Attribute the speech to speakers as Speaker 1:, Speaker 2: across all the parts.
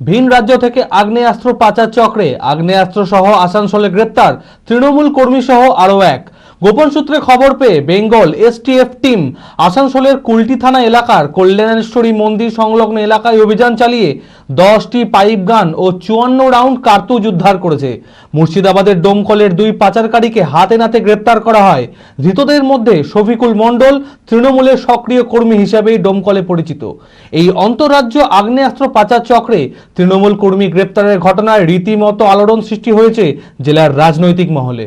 Speaker 1: ভিন রাজ্য থেকে আগ্নেয়াস্ত্র পাচার চক্রে আগ্নেয়াস্ত্র সহ আসানসোলে গ্রেপ্তার তৃণমূল কর্মী সহ আরও এক। গোপন সূত্রে খবর পেয়ে বেঙ্গল এসটিএফ টিম আসানসোলের কুলটি থানা এলাকার কল্যাণেশ্বরী মন্দির সংলগ্ন এলাকায় অভিযান চালিয়ে দশটি পাইপ গান ও চুয়ান্ন রাউন্ড কার্তুজ উদ্ধার করেছে। মুর্শিদাবাদের ডোমকলের দুই পাচারকারীকে হাতে নাতে গ্রেপ্তার করা হয়। ধৃতদের মধ্যে শফিকুল মণ্ডল, তৃণমূলের সক্রিয় কর্মী হিসেবেই ডোমকলে পরিচিত। এই অন্তরাজ্য আগ্নেয়াস্ত্র পাচার চক্রে তৃণমূল কর্মী গ্রেপ্তারের ঘটনায় রীতিমতো আলোড়ন সৃষ্টি হয়েছে জেলার রাজনৈতিক মহলে।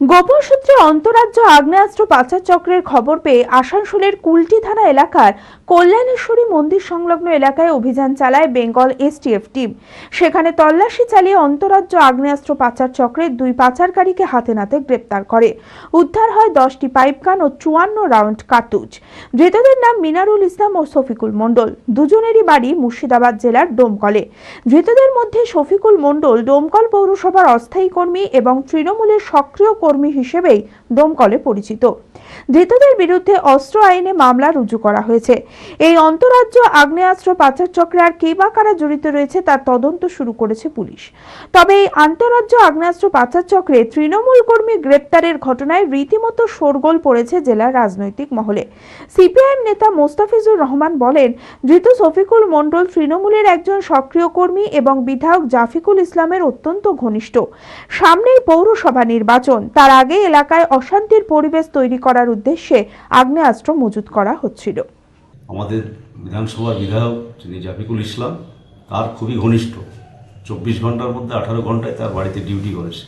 Speaker 2: গোপন সূত্রে অন্তরাজ্য আগ্নেয়াস্ত্র পাচার চক্রের খবর পেয়ে আসানসোলের কুলটি থানা এলাকার কল্যাণেশ্বরী মন্দির সংলগ্ন এলাকায় অভিযান চালায় বেঙ্গল এসটিএফ টিম। সেখানে তল্লাশি চালিয়ে অন্তরাজ্য আগ্নেয়াস্ত্র পাচার চক্রের দুই পাচারকারীকে হাতে নাতে গ্রেপ্তার করে। উদ্ধার হয় দশটি পাইপগান ও চুয়ান্ন রাউন্ড কার্তুজ। ধৃতদের নাম মিনারুল ইসলাম ও শফিকুল মণ্ডল। দুজনেরই বাড়ি মুর্শিদাবাদ জেলার ডোমকলে ধৃতদের মধ্যে শফিকুল মণ্ডল ডোমকল পৌরসভার অস্থায়ী কর্মী এবং তৃণমূলের সক্রিয় কর্মী হিসেবেই ডোমকলে পরিচিত। ধৃতদের বিরুদ্ধে অস্ত্র আইনে মামলা রুজু করা হয়েছে। এই অন্তরাজ্য আগ্নেয়াস্ত্র পাচার চক্রে আর কে বা কারা জড়িত রয়েছে তার তদন্ত শুরু করেছে পুলিশ। তবে এই আন্তরাজ্য আগ্নেয়াস্ত্র পাচার চক্রে তৃণমূল কর্মী গ্রেপ্তারের ঘটনায় রীতিমতো শোরগোল পড়েছে জেলার রাজনৈতিক মহলে। সিপিআইএম নেতা মোস্তাফিজুর রহমান বলেন, ধৃত শফিকুল মণ্ডল তৃণমূলের একজন সক্রিয় কর্মী এবং বিধায়ক জাফিকুল ইসলামের অত্যন্ত ঘনিষ্ঠ। সামনেই পৌরসভা নির্বাচন তার আগে এলাকায় অশান্তির পরিবেশ তৈরি করার উদ্দেশ্যে আগ্নেয়াস্ত্র মজুত করা হচ্ছিল।
Speaker 3: আমাদের বিধানসভার বিধায়ক, যিনি জাফিকুল ইসলাম, তার খুবই ঘনিষ্ঠ। চব্বিশ ঘণ্টার মধ্যে আঠারো ঘন্টায় তার বাড়িতে ডিউটি করেছে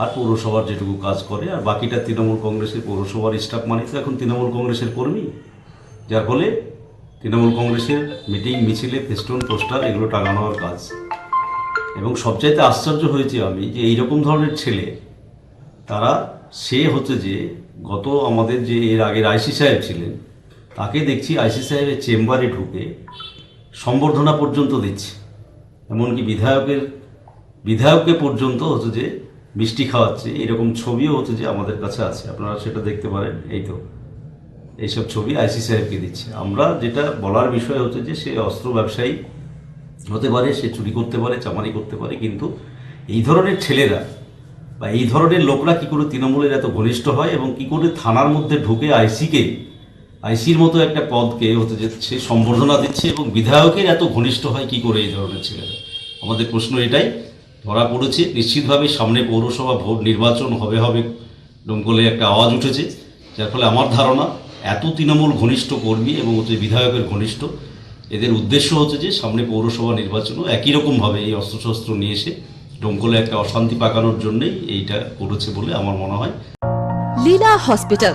Speaker 3: আর পৌরসভার যেটুকু কাজ করে, আর বাকিটা তৃণমূল কংগ্রেসের পৌরসভার স্টাফ মানে তো এখন তৃণমূল কংগ্রেসের কর্মী। যার ফলে তৃণমূল কংগ্রেসের মিটিং, মিছিলে ফেস্টুন পোস্টার এগুলো টাঙানোর কাজ। এবং সবচাইতে আশ্চর্য হয়েছে আমি যে এইরকম ধরনের ছেলে তারা, সে হচ্ছে যে গত আমাদের যে এর আগের আইসি সাহেব ছিলেন, তাকে দেখছি আইসি সাহেবের চেম্বারে ঢুকে সম্বর্ধনা পর্যন্ত দিচ্ছে। এমনকি বিধায়কের, বিধায়ককে পর্যন্ত হচ্ছে যে মিষ্টি খাওয়াচ্ছে। এরকম ছবিও হচ্ছে যে আমাদের কাছে আছে। আপনারা সেটা দেখতে পারেন। এই তো, এইসব ছবি আইসি সাহেবকে দিচ্ছে। আমরা যেটা বলার বিষয় হচ্ছে যে সে অস্ত্র ব্যবসায়ী হতে পারে, সে চুরি করতে পারে, চামারি করতে পারে, কিন্তু এই ধরনের ছেলেরা বা এই ধরনের লোকরা কি করে তৃণমূলের এত ঘনিষ্ঠ হয় এবং কি করে থানার মধ্যে ঢুকে আইসিকে, আইসির মতো একটা পদকে হতে যে সে সম্বর্ধনা দিচ্ছে এবং বিধায়কের এত ঘনিষ্ঠ হয় কি করে এই ধরনের ছেলেরা? আমাদের প্রশ্ন এটাই। ধরা পড়েছে, নিশ্চিতভাবে সামনে পৌরসভা ভোট নির্বাচন হবে হবে ডোমকলে একটা আওয়াজ উঠেছে। যার ফলে আমার ধারণা, এত তৃণমূল ঘনিষ্ঠ কর্মী এবং হচ্ছে বিধায়কের ঘনিষ্ঠ, এদের উদ্দেশ্য হচ্ছে যে সামনে পৌরসভা নির্বাচনও একই রকমভাবে এই অস্ত্রশস্ত্র নিয়ে এসে ডোমকলে একটা অশান্তি পাকানোর জন্যই এইটা করেছে বলে আমার মনে হয়।
Speaker 4: Leela hospital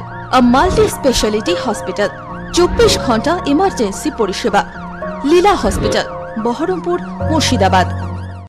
Speaker 4: multi speciality hospital চব্বিশ ঘণ্টা ইমার্জেন্সি পরিষেবা। লীলা হসপিটাল, বহরমপুর, মুর্শিদাবাদ।